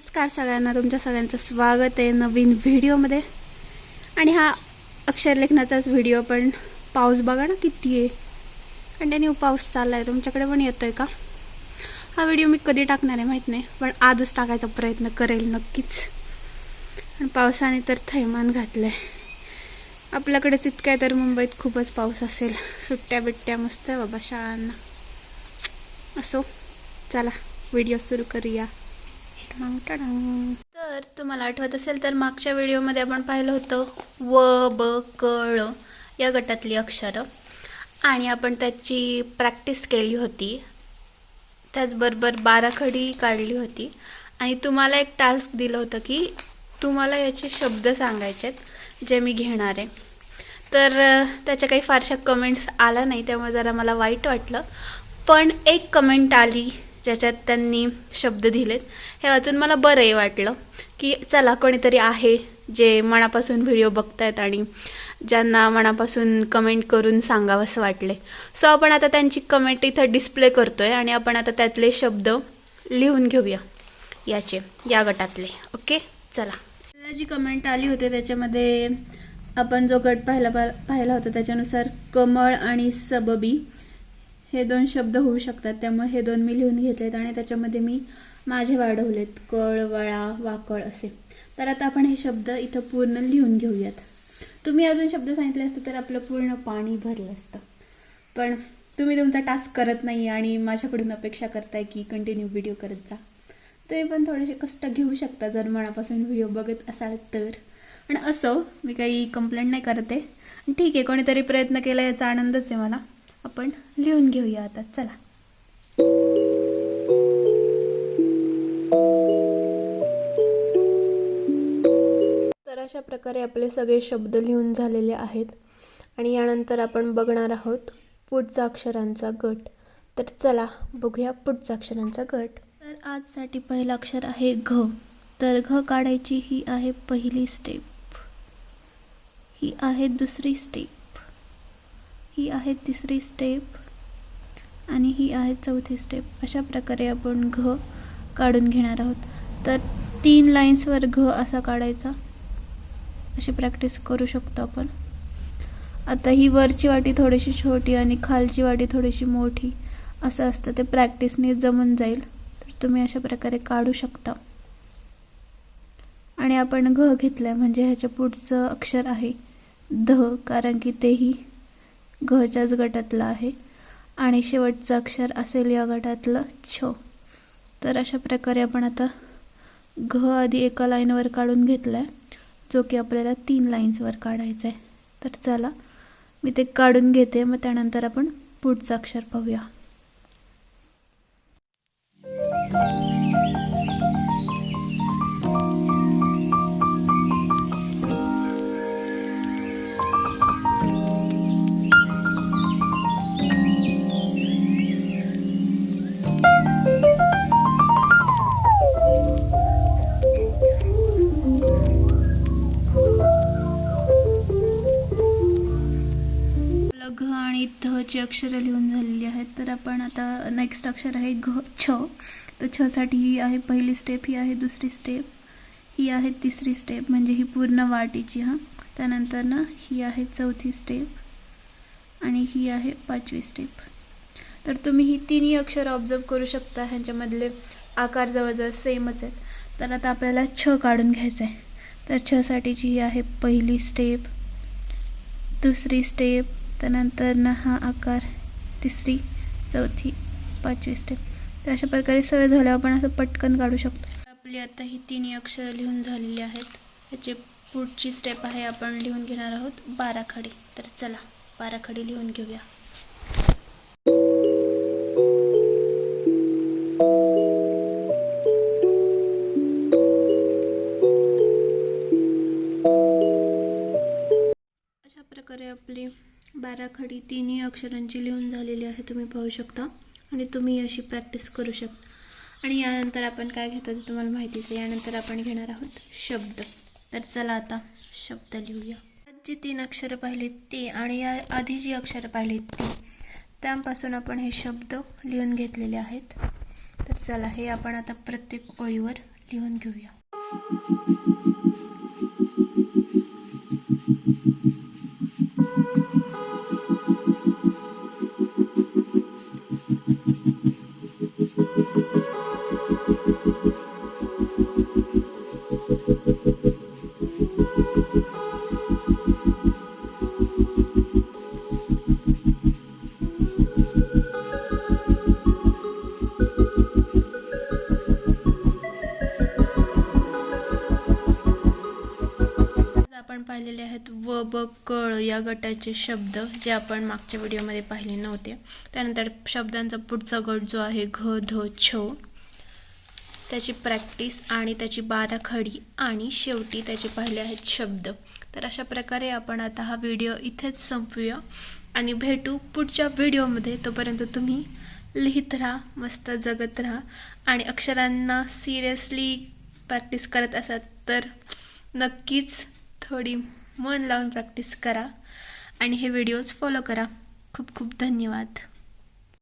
नमस्कार सगळ्यांना तुमच्या सगळ्यांचं स्वागत आहे नवीन व्हिडिओमध्ये. आणि हा अक्षरलेखनाचाच व्हिडिओ पण पाऊस बघा ना किती आहे. आणि कंटिन्यू पाऊस चालला आहे तुमच्याकडे पण येतो आहे का? हा व्हिडिओ मी कधी टाकणार आहे माहीत नाही पण आजच टाकायचा प्रयत्न करेल नक्कीच. आणि पावसाने तर थैमान घातलं आहे आपल्याकडेच इतकं आहे तर मुंबईत खूपच पाऊस असेल. सुट्ट्या बिट्ट्या मस्त आहे बाबा शाळांना. असो चला व्हिडिओ सुरू करूया. तर तुम्हाला आठवत असेल तर मागच्या व्हिडिओमध्ये आपण पाहिलं होतं व ब क ळ या गटातली अक्षरं. आणि आपण त्याची प्रॅक्टिस केली होती. त्याचबरोबर बाराखडी काढली होती. आणि तुम्हाला एक टास्क दिलं होतं की तुम्हाला याचे शब्द सांगायचे आहेत जे मी घेणार आहे. तर त्याच्या काही फारशा कमेंट्स आल्या नाही त्यामुळे जरा मला वाईट वाटलं. पण एक कमेंट आली. ज्याच्यात त्यांनी शब्द दिलेत. हे वाचून मला बरंही वाटलं की चला कोणीतरी आहे जे मनापासून व्हिडिओ बघतायत आणि ज्यांना मनापासून कमेंट करून सांगावंसं वाटले सो आपण आता त्यांची कमेंट इथं डिस्प्ले करतोय आणि आपण आता त्यातले शब्द लिहून घेऊया. याचे या गटातले. ओके चला. आपल्याला जी कमेंट आली होती त्याच्यामध्ये आपण जो गट पाहिला पाहिला होता त्याच्यानुसार कमळ आणि सबबी. हे दोन शब्द होऊ शकतात. त्यामुळे हे दोन मी लिहून घेतलेत आणि त्याच्यामध्ये मी माझे वाढवलेत. कळ वळा वाकळ असे. तर आता आपण हे शब्द इथं पूर्ण लिहून घेऊयात. तुम्ही अजून शब्द सांगितले असते तर आपलं पूर्ण पाणी भरलं असतं. पण तुम्ही तुमचा टास्क करत नाही आणि माझ्याकडून अपेक्षा करताय की कंटिन्यू व्हिडिओ करत जा. तुम्ही पण थोडेसे कष्ट घेऊ शकता जर मनापासून व्हिडिओ बघत असाल तर. पण असो मी काही कंप्लेंट नाही करते. ठीक आहे कोणीतरी प्रयत्न केला याचा आनंदच आहे मला. आपण लिहून घेऊया आता चला. तर अशा प्रकारे आपले सगळे शब्द लिहून झालेले आहेत आणि यानंतर आपण बघणार आहोत पुढचा अक्षरांचा गट. तर चला बघूया पुढचा अक्षरांचा गट. तर आजसाठी पहिलं अक्षर आहे घ. तर घ काढायची ही आहे पहिली स्टेप ही आहे दुसरी स्टेप ही आहे तिसरी स्टेप आणि ही आहे चौथी स्टेप अशा प्रकारे आपण घ काढून घेणार आहोत. तर तीन लाईन्सवर घ असा काढायचा. अशी प्रॅक्टिस करू शकतो आपण. आता ही वरची वाटी थोडीशी छोटी आणि खालची वाटी थोडीशी मोठी असं असतं ते प्रॅक्टिसने जमून जाईल. तर तुम्ही अशा प्रकारे काढू शकता. आणि आपण घ घेतलाय म्हणजे ह्याच्या पुढचं अक्षर आहे ध कारण की तेही घच्याच गटातलं आहे. आणि शेवटचं अक्षर असेल या गटातलं छ. तर अशा प्रकारे आपण आता घ आधी एका लाईनवर काढून घेतला आहे जो की आपल्याला तीन लाईन्सवर काढायचा आहे तर चला मी ते काढून घेते मग त्यानंतर आपण पुढचं अक्षर पाहूया. अक्षरं लिहून झालेली आहेत. तर आपण आता नेक्स्ट अक्षर आहे घ छ. तर छसाठी ही आहे पहिली स्टेप ही आहे दुसरी स्टेप ही आहे तिसरी स्टेप म्हणजे ही पूर्ण वाटीची हां. त्यानंतर ना ही आहे चौथी स्टेप आणि ही आहे पाचवी स्टेप तर तुम्ही ही तिन्ही अक्षरं ऑब्झर्व करू शकता. ह्यांच्यामधले आकार जवळजवळ सेमच आहेत. तर आता आपल्याला छ काढून घ्यायचं आहे तर छसाठीची ही आहे पहिली स्टेप दुसरी स्टेप त्यानंतर ना हा आकार तिसरी चौथी पाचवी स्टेप तर अशा प्रकारे सवय झाल्यावर आपण असं पटकन काढू शकतो. आपली आता ही तिन्ही अक्षरं लिहून झालेली आहेत. ह्याची पुढची स्टेप आहे आपण लिहून घेणार आहोत बाराखडी तर चला बाराखडी लिहून घेऊया. आराखडी तिन्ही अक्षरांची लिहून झालेली आहे तुम्ही पाहू शकता. आणि तुम्ही अशी प्रॅक्टिस करू शकता. आणि यानंतर आपण काय घेतो ते तुम्हाला माहितीच आहे. यानंतर आपण घेणार आहोत शब्द. तर चला आता शब्द लिहूया. जी तीन अक्षरं पाहिलीत ती आणि या आधी जी अक्षरं पाहिलीत ती त्यापासून आपण हे शब्द लिहून घेतलेले आहेत. तर चला हे आपण आता प्रत्येक ओळीवर लिहून घेऊया. Thank you. आहेत. व ब कळ या गटाचे शब्द जे आपण मागच्या व्हिडिओमध्ये पाहिले नव्हते. त्यानंतर शब्दांचा पुढचा गट जो आहे घ ध छ. त्याची प्रॅक्टिस आणि त्याची बाराखडी आणि शेवटी त्याचे पाहिले आहेत शब्द. तर अशा प्रकारे आपण आता हा व्हिडिओ इथेच संपूया आणि भेटू पुढच्या व्हिडिओमध्ये. तोपर्यंत तुम्ही लिहित राहा मस्त जगत राहा आणि अक्षरांना सिरियसली प्रॅक्टिस करत असाल तर नक्कीच थोडी मन लावून प्रॅक्टिस करा. आणि हे व्हिडिओज फॉलो करा. खूप खूप धन्यवाद.